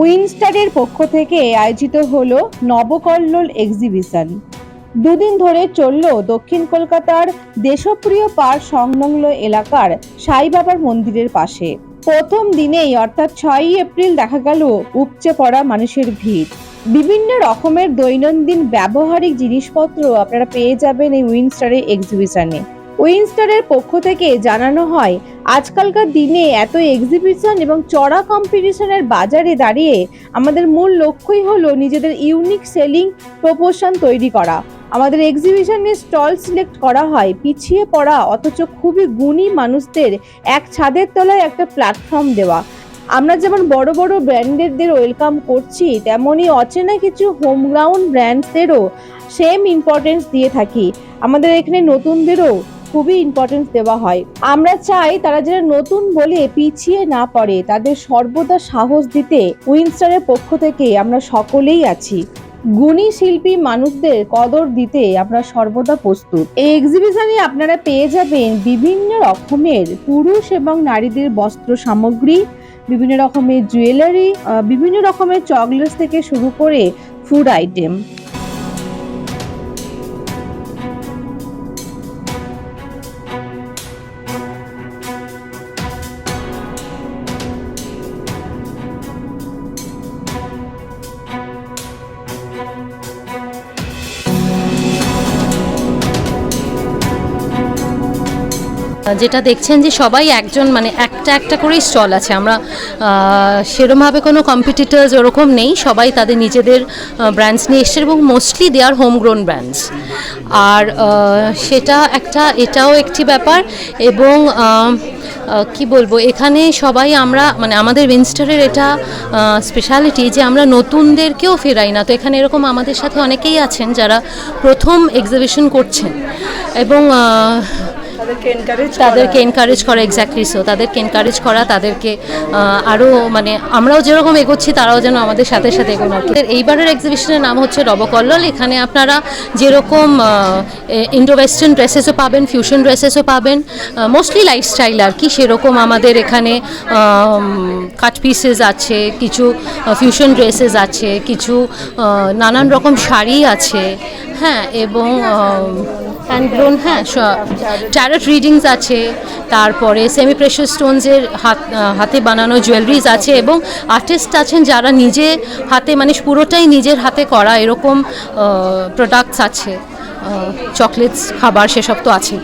উইনস্টারের পক্ষ থেকে আয়োজিত হলো নবকল্লোল এক্সিবিশন দুদিন ধরে চলল দক্ষিণ কলকাতার দেশপ্রিয় পার্ক সংলগ্ন এলাকার সাইবাবার মন্দিরের পাশে। প্রথম দিনেই অর্থাৎ ছয়ই এপ্রিল দেখা গেল উপচে পড়া মানুষের ভিড়। বিভিন্ন রকমের দৈনন্দিন ব্যবহারিক জিনিসপত্র আপনারা পেয়ে যাবেন এই উইনস্টারের এক্সিবিশনে উইনস্টারের পক্ষ থেকে জানানো হয়, আজকালকার দিনে এত এক্সিবিশন এবং চড়া কম্পিটিশনের বাজারে দাঁড়িয়ে আমাদের মূল লক্ষ্যই হলো নিজেদের ইউনিক সেলিং প্রপোশন তৈরি করা। আমাদের এক্সিবিশনে স্টল সিলেক্ট করা হয়, পিছিয়ে পড়া অথচ খুবই গুণী মানুষদের এক ছাদের তলায় একটা প্ল্যাটফর্ম দেওয়া। আমরা যেমন বড় বড় ব্র্যান্ডেরদের ওয়েলকাম করছি তেমনই অচেনা কিছু হোম গ্রাউন্ড ব্র্যান্ডসদেরও সেম ইম্পর্টেন্স দিয়ে থাকি। আমাদের এখানে নতুনদেরও খুবই ইম্পর্টেন্স দেওয়া হয়। আমরা চাই তারা যেন নতুন বলে পিছিয়ে না পড়ে, তাদের সর্বদা সাহস দিতে উইনস্টারের পক্ষ থেকে আমরা সকলেই আছি। গুণী শিল্পী মানুষদের কদর দিতে আমরা সর্বদা প্রস্তুত। এই এক্সিবিশনে আপনারা পেয়ে যাবেন বিভিন্ন রকমের পুরুষ এবং নারীদের বস্ত্র সামগ্রী, বিভিন্ন রকমের জুয়েলারি বিভিন্ন রকমের চকলেটস থেকে শুরু করে ফুড আইটেম যেটা দেখছেন যে সবাই একজন মানে একটা একটা করেই স্টল আছে। আমরা সেরমভাবে কোনো কম্পিটিটার্স ওরকম নেই। সবাই তাদের নিজেদের ব্র্যান্ডস নিয়ে এসছে এবং mostly they are home grown brands আর সেটা একটা, এটাও একটি ব্যাপার এবং কি বলব, এখানে সবাই আমরা মানে আমাদের উইনস্টারের এটা স্পেশালিটি যে আমরা নতুনদেরকেও ফেরাই না। তো এখানে এরকম আমাদের সাথে অনেকেই আছেন যারা প্রথম এক্সিবিশন করছেন। এবং তাদেরকে এনকারেজ করা? এক্স্যাক্টলি সো তাদেরকে এনকারেজ করা, তাদেরকে আরও মানে আমরাও যেরকম এগোচ্ছি, তারাও যেন আমাদের সাথে সাথে এগোনো। এইবারের এক্সিবিশনের নাম হচ্ছে রবকল্লল। এখানে আপনারা যেরকম ইন্ডো ওয়েস্টার্ন ড্রেসেসও পাবেন ফিউশন ড্রেসেসও পাবেন মোস্টলি লাইফস্টাইল আর কি, সেরকম আমাদের এখানে কাট পিসেস আছে, কিছু ফিউশন ড্রেসেস আছে, কিছু নানান রকম শাড়ি আছে হ্যাঁ এবং হ্যান্ডগ্রোন হ্যাঁ ট্যারট রিডিংস আছে, তারপরে সেমি প্রেশার স্টোনসের হাত হাতে বানানো জুয়েলারিজ আছে এবং আর্টিস্ট আছেন যারা নিজে হাতে মানে পুরোটাই নিজের হাতে করা এরকম প্রোডাক্টস আছে চকলেটস খাবার, সেসব তো আছেই।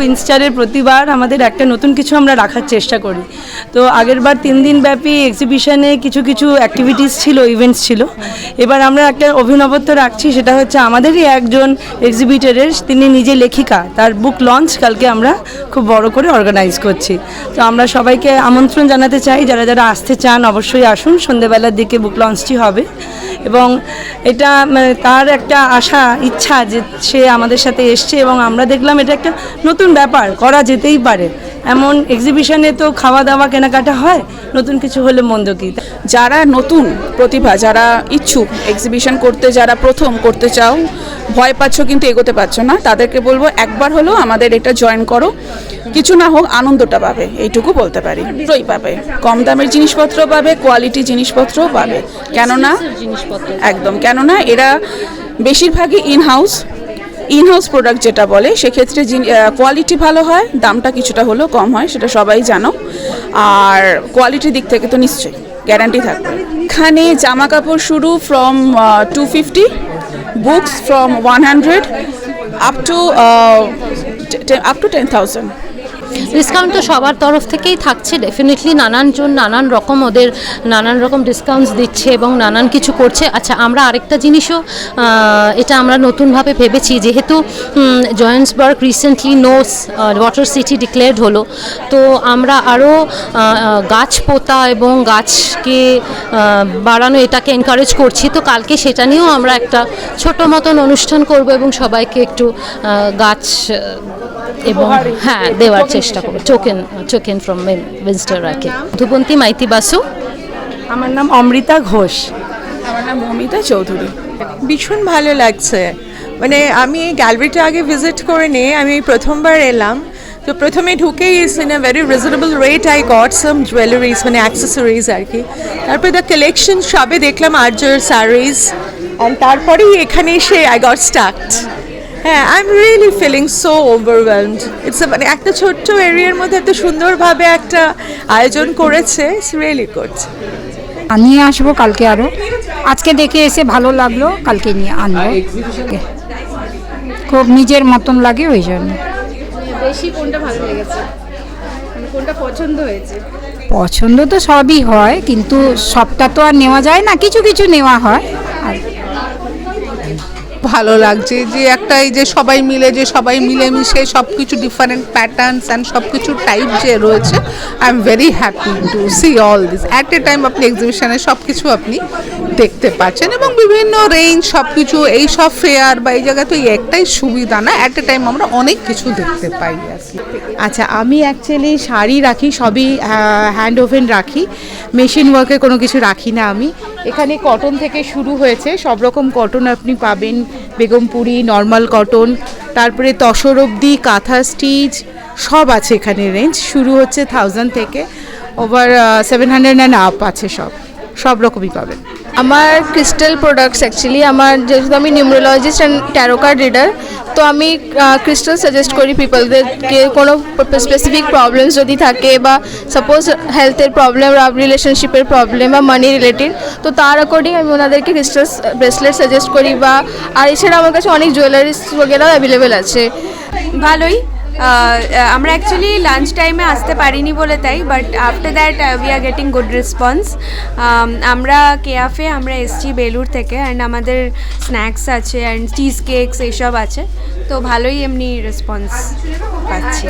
উইনস্টারের প্রতিবার আমাদের একটা নতুন কিছু আমরা রাখার চেষ্টা করি। তো আগেরবার তিন দিন ব্যাপী এক্সিবিশনে কিছু কিছু অ্যাক্টিভিটিস ছিল ইভেন্টস ছিল। এবার আমরা একটা অভিনবত্ব রাখছি, সেটা হচ্ছে আমাদেরই একজন এক্সিবিটরের তিনি নিজে লেখিকা। তার বুক লঞ্চ কালকে আমরা খুব বড় করে অর্গানাইজ করছি। তো আমরা সবাইকে আমন্ত্রণ জানাতে চাই, যারা যারা আসতে চান অবশ্যই আসুন। সন্ধেবেলার দিকে বুক লঞ্চটি হবে। এবং এটা মানে তার একটা আশা, ইচ্ছা যে সে আমাদের সাথে এসছে এবং আমরা দেখলাম এটা একটা নতুন ব্যাপার, করা যেতেই পারে। এমন এক্সিবিশনে তো খাওয়া দাওয়া কেনাকাটা হয় নতুন কিছু হলে মন্দ কি? যারা নতুন প্রতিভা যারা ইচ্ছুক এক্সিবিশন করতে যারা প্রথম করতে চাও ভয় পাচ্ছ কিন্তু এগোতে পারছ না। তাদেরকে বলব একবার হলেও আমাদের এটা জয়েন করো। কিছু না হোক আনন্দটা পাবে এইটুকু বলতে পারি। দুটোই পাবে। কম দামের জিনিসপত্র পাবে কোয়ালিটি জিনিসপত্রও পাবে। কেননা জিনিসপত্র। একদম কেননা এরা বেশিরভাগই in house in house product যেটা বলে, সেক্ষেত্রে কোয়ালিটি ভালো হয়, দামটা কিছুটা হলেও কম হয়, সেটা সবাই জানো। আর কোয়ালিটির দিক থেকে তো নিশ্চয়ই গ্যারান্টি থাকবে। এখানে জামা কাপড় শুরু from two fifty bucks from one hundred up to up to ten thousand discount তো সবার তরফ থেকেই থাকছে ডেফিনেটলি নানানজন নানান রকম ওদের, নানান রকম ডিসকাউন্টস দিচ্ছে এবং নানান কিছু করছে। আচ্ছা আমরা আরেকটা জিনিসও এটা আমরা নতুনভাবে ভেবেছি, যেহেতু Johannesburg recently no water city declared হলো। তো আমরা আরও গাছ পোতা এবং গাছকে বাড়ানো এটাকে এনকারেজ করছি। তো কালকে সেটা নিয়েও আমরা একটা ছোট মতন অনুষ্ঠান করব এবং সবাইকে একটু গাছ এবং হ্যাঁ দেওয়ার চেষ্টা করব। টোকেন টোকেন ফ্রম উইনস্টার রাখে ধুবন্তী মাইতি বাসু। আমার নাম অমৃতা ঘোষ। আমার নাম মমিতা চৌধুরী। ভীষণ ভালো লাগছে। মানে আমি এই গ্যালারিটা আগে ভিজিট করে নিয়ে আমি প্রথমবার এলাম। তো প্রথমে ঢুকেই in a very reasonable rate I got some jewelleries মানে অ্যাক্সেসরিজ আর কি। তারপরে দ্য কালেকশন সবে দেখলাম আর্যর শাড়িজ অ্যান্ড তারপরেই এখানে এসে আই গট স্টার্ট হ্যাঁ I am really feeling so overwhelmed it's মানে একটা ছোট্ট এরিয়ার মধ্যে এত সুন্দরভাবে একটা আয়োজন করেছে ইটস রিয়েলি গুড নিয়ে আসব কালকে আরও আজকে দেখে এসে ভালো লাগল কালকে নিয়ে আনব। খুব নিজের মতন লাগে ওই জন্য। বেশি কোনটা ভালো লেগেছে? মানে কোনটা পছন্দ হয়েছে? পছন্দ তো সবই হয় কিন্তু সবটা তো আর নেওয়া যায় না কিছু কিছু নেওয়া হয়। আর ভালো লাগছে যে একটা এই যে সবাই মিলে, যে সবাই মিলেমিশে সব কিছু ডিফারেন্ট প্যাটার্নস অ্যান্ড সব কিছু টাইপ যে রয়েছে I am very happy to see all this at a time আপনি এক্সিবিশনে সব কিছু আপনি দেখতে পাচ্ছেন এবং বিভিন্ন রেঞ্জ সব কিছু এই সব ফেয়ার বা এই জায়গায় তো এই একটাই সুবিধা না অ্যাট এ টাইম আমরা অনেক কিছু দেখতে পাই আর আচ্ছা আমি অ্যাকচুয়ালি শাড়ি রাখি, সবই হ্যান্ড ওভেন রাখি মেশিন ওয়ার্কে কোনো কিছু রাখি না আমি। এখানে কটন থেকে শুরু হয়েছে সব রকম কটন আপনি পাবেন বেগমপুরি, নর্মাল কটন, তারপরে তসর অবধি, কাঁথা স্টিচ, সব আছে এখানে রেঞ্জ শুরু হচ্ছে থাউজেন্ড থেকে over seven hundred and up আছে সব। সব রকমই পাবেন। আমার ক্রিস্টাল প্রোডাক্টস অ্যাকচুয়ালি আমার যেহেতু আমি numerologist and tarot card reader তো আমি ক্রিস্টাল সাজেস্ট করি পিপলদেরকে কোনো স্পেসিফিক প্রবলেমস যদি থাকে বা সাপোজ হেলথের প্রবলেম রিলেশনশিপের প্রবলেম বা মানি রিলেটেড তো তার অ্যাকর্ডিং আমি ওনাদেরকে ক্রিস্টাল ব্রেসলেট সাজেস্ট করি বা, আর এছাড়া আমার কাছে অনেক জুয়েলারিস বগেরাও অ্যাভেলেবেল আছে। ভালোই। আমরা অ্যাকচুয়ালি লাঞ্চ টাইমে আসতে পারিনি বলে তাই but after that we are getting good response আমরা কেয়াফে, আমরা এসছি বেলুর থেকে অ্যান্ড আমাদের স্ন্যাক্স আছে অ্যান্ড চিজ কেকস এইসব আছে। তো ভালোই এমনি রেসপন্স পাচ্ছি।